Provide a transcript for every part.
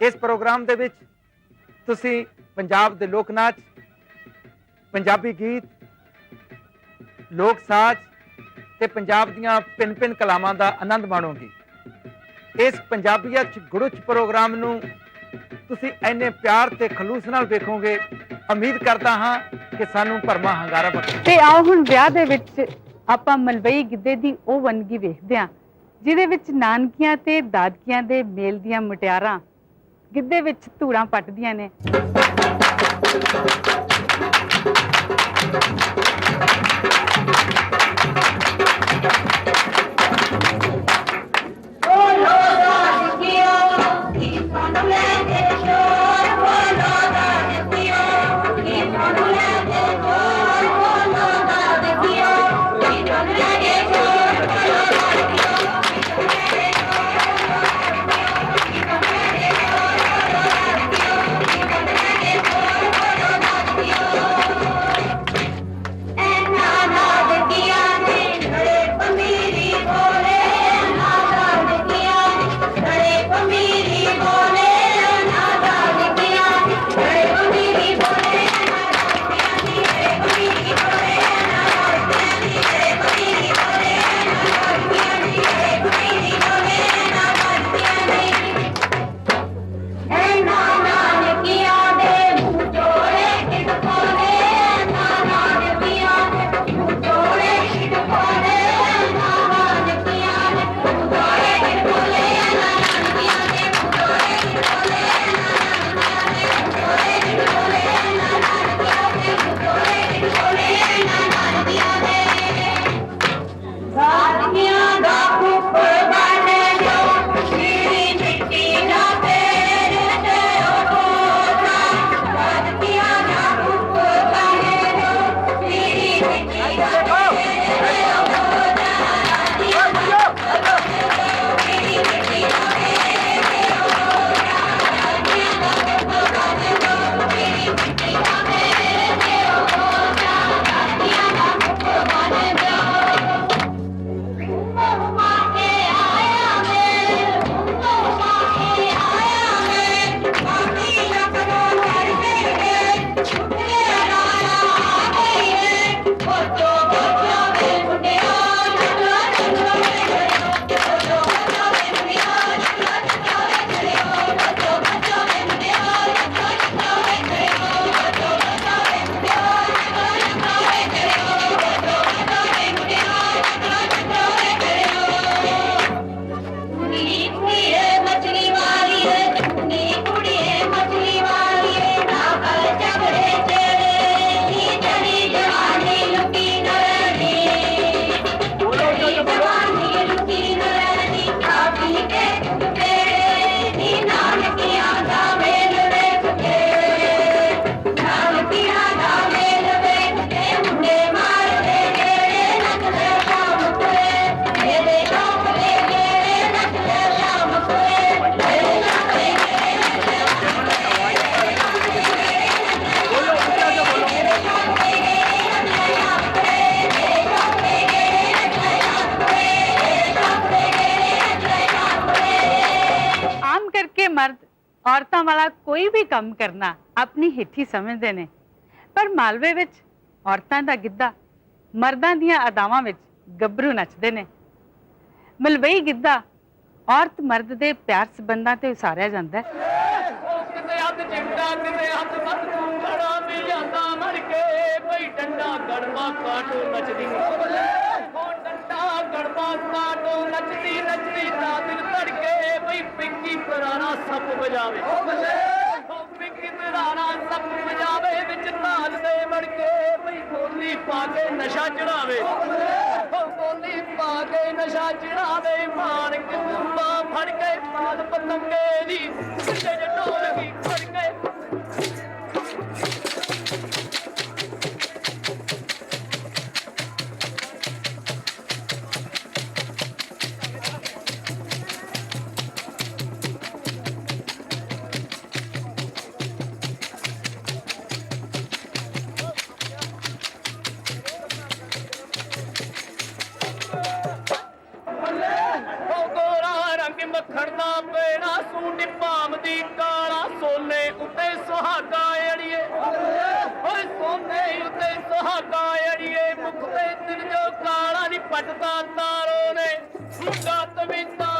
ਇਸ ਪ੍ਰੋਗਰਾਮ ਦੇ ਵਿੱਚ ਤੁਸੀਂ ਪੰਜਾਬ ਦੇ ਲੋਕ ਨਾਚ, ਪੰਜਾਬੀ ਗੀਤ, ਲੋਕ ਸਾਜ਼ ਤੇ ਪੰਜਾਬ ਦੀਆਂ ਪਿੰਨ-ਪਿੰਨ ਕਲਾਵਾਂ ਦਾ ਆਨੰਦ ਮਾਣੋਗੇ। ਇਸ ਪੰਜਾਬੀਅਤ ਚ ਗੁਰੂਚ ਪ੍ਰੋਗਰਾਮ ਨੂੰ ਤੁਸੀਂ ਇੰਨੇ ਪਿਆਰ ਤੇ ਖਲੂਸ ਨਾਲ ਵੇਖੋਗੇ। ਉਮੀਦ ਕਰਦਾ ਹਾਂ ਕਿ ਸਾਨੂੰ ਭਰਮਾ ਹੰਗਾਰਾ ਬਖਸ਼ੇ ਤੇ ਆਓ ਹੁਣ ਵਿਆਹ ਦੇ ਵਿੱਚ ਆਪਾਂ ਮਲਵਈ ਗਿੱਧੇ ਦੀ ਉਹ ਵੰਨਗੀ ਵੇਖਦੇ ਹਾਂ, ਜਿਹਦੇ ਵਿੱਚ ਨਾਨਕੀਆਂ ਤੇ ਦਾਦਕੀਆਂ ਦੇ ਮੇਲ ਦੀਆਂ ਮੁਟਿਆਰਾਂ ਗਿੱਧੇ ਵਿੱਚ ਧੂੜਾਂ ਪੱਟਦੀਆਂ ਨੇ। ਵਾਲਾ ਕੋਈ ਵੀ ਕੰਮ ਕਰਨਾ ਆਪਣੀ ਹਿੱਠੀ ਸਮਝਦੇ ਨੇ। ਪਰ ਮਾਲਵੇ ਵਿੱਚ ਔਰਤਾਂ ਦਾ ਗਿੱਧਾ ਮਰਦਾਂ ਦੀਆਂ ਅਦਾਵਾਂ ਵਿੱਚ ਗੱਭਰੂ ਨੱਚਦੇ ਨੇ। ਮਲਵਈ ਗਿੱਧਾ ਔਰਤ ਮਰਦ ਦੇ ਪਿਆਰ ਸਬੰਧਾਂ ਤੇ ਉਸਾਰਿਆ ਜਾਂਦਾ ਹੈ। ਕਿਤੇ ਹੱਥ ਚਿੰਦਾ ਕਿਤੇ ਹੱਥ ਮੱਤ ਤੂੰ ਬੜਾ ਮਿਲ ਜਾਂਦਾ। ਮਰ ਕੇ ਭਈ ਡੰਡਾ ਗੜਵਾ ਕਾਟੋ ਨੱਚਦੀ। ਉਹ ਡੰਡਾ ਗੜਵਾ ਕਾਟੋ ਨੱਚਦੀ ਨੱਚਦੀ ਤਾਂ ਦਿਲ ਭਈ ਪਿੰਕੀ ਪੁਰਾਣਾ ਸੱਪ ਵਜਾਵੇ। ਉਹ ਪਿੰਕੀ ਪੁਰਾਣਾ ਸੱਪ ਵਜਾਵੇ ਵਿੱਚ ਤਾਲ ਦੇ ਮੜਕੇ ਭਈ ਬੋਲੀ ਪਾ ਕੇ ਨਸ਼ਾ ਚੜਾਵੇ। ਉਹ ਬੋਲੀ। ਪਾ ਕੇ ਨਸ਼ਾ ਚੜਾਵੇ ਮਾਰ ਕੇ ਤੁੰਬਾ ਫੜ ਕੇ ਪਾਦ ਪਤੰਗੇ ਦੀ। ਸਿੱਧੇ ਢੋਲਕੀ ਕਾਲਾ ਨਹੀਂ ਪਟਦਾ ਤਾਰੋ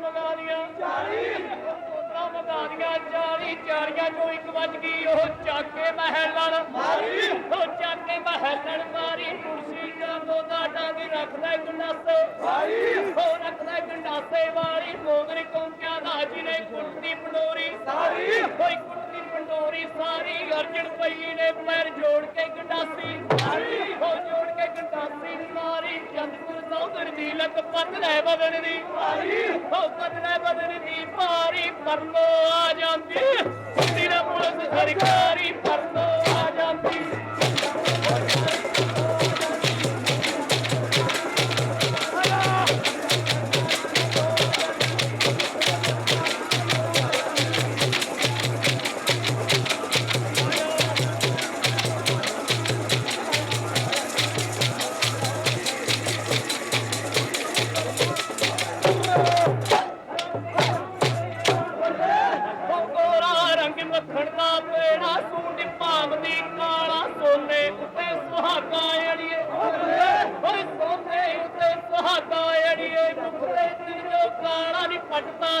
ਲੀਆਂ 40 ਬੋਤਲਾਂ ਮੰਗਾ ਲੀਆਂ 40 ਚਾਰੀਆਂ ਚੋਂ ਇੱਕ ਵੱਜ ਗਈ ਉਹ ਚੱਕ ਕੇ ਮਹਿਲਣ ਮਾਰੀ। ਉਹ ਚੱਕ ਕੇ ਮਹਿਲਣ ਮਾਰੀ। ਕੁਰਸੀ ਦਾ ਦੋਦਾ ਡਾਂਗੀ ਰੱਖਦਾ ਗੰਡਾਸੇ ਮਾਰੀ। ਉਹ ਰੱਖਦਾ ਗੰਡਾਸੇ ਵਾਲੀ। ਮੋਗਰੀ ਕੌਂਕਿਆਂ ਦਾ ਜਿਹਨੇ ਕੁੱਟਦੀ ਪੰਡੋਰੀ। ਸਾਰੀ। ਕੋਈ ਕੁੱਟਦੀ ਪੰਡੋਰੀ। ਸਾਰੀ ਅਰਜਣ ਪਈ ਨੇ ਪੈਰ ਜੋੜ ਕੇ ਗੰਡਾਸੀ ਚੰਦਪੁਰ ਸੌਦਰ ਦੀ। ਲੱਕ ਪੱਤ ਲੈ ਬਦਨ ਦੀ ਮਾਰੀ ਉਹ ਪੱਤ ਸੁਹਾਗਾ ਏੜੀਏ ਓਏ ਸੋਨੇ ਉੱਤੇ ਸੁਹਾਗਾ ਏੜੀਏ ਮੁਖੜੇ ਜੋ ਕਾਲਾ ਨਹੀਂ ਪਟਦਾ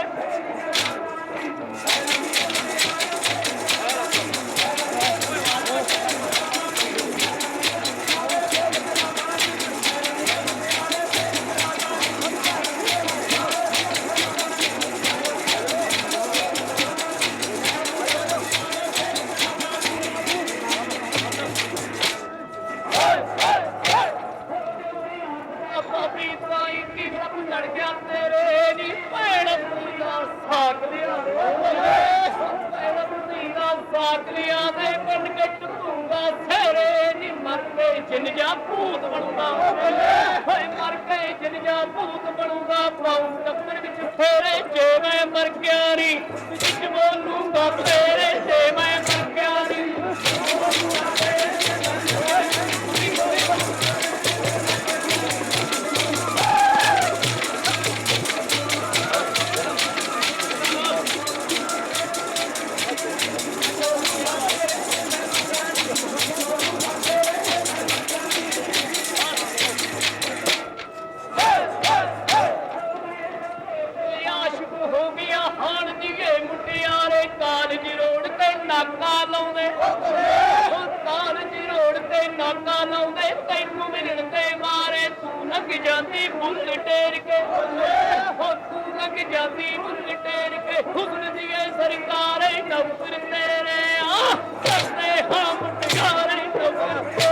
ਰੱਬ ਲੜ ਨੀ। ਭੈਣ ਪੂਰਾ ਸਾਕ ਲਿਆ ਭੈਣ ਪੂਰਾ ਸਾਕ ਲਿਆ ਦੇ। ਪਿੰਡ ਕੱਟ ਤੂੰਗਾ ਨੀ ਮਰ ਕੇ ਜਿੰਨ ਜਾ ਭੂਤ ਬਣੂਗਾ ਹੋਏ, ਮਰ ਕੇ ਜਿੰਨ ਜਾ ਭੂਤ ਬਣੂਗਾ। ਪਾਉ ਟੱਕਰ ਵਿੱਚ ਫੇਰੇ ਜੇ ਮੈਂ ਮਰ ਗਿਆ ਨੀ। ਵਿੱਚ ਬੋਲੂਗਾ ਤੇਰੇ ਜੇ ਮੈਂ ਕਾਕਾ ਲਾਉਂਦੇ ਤੈਨੂੰ ਮਿਲਣ ਤੇ ਮਾਰੇ। ਤੂੰ ਲੰਘ ਜਾਂਦੀ, ਫੁੱਲ ਟੇਰ ਕੇ। ਹੋ, ਤੂੰ ਲੰਘ ਜਾਂਦੀ, ਫੁੱਲ ਟੇਰ ਕੇ। ਹੁਸਨ ਦੀਏ ਸਰਕਾਰੇ ਨੌਕਰ ਤੇਰੇ ਆ। ਕਰਦੇ ਹਾਂ ਮੁਟਿਆਰੇ ਨੌਕਰ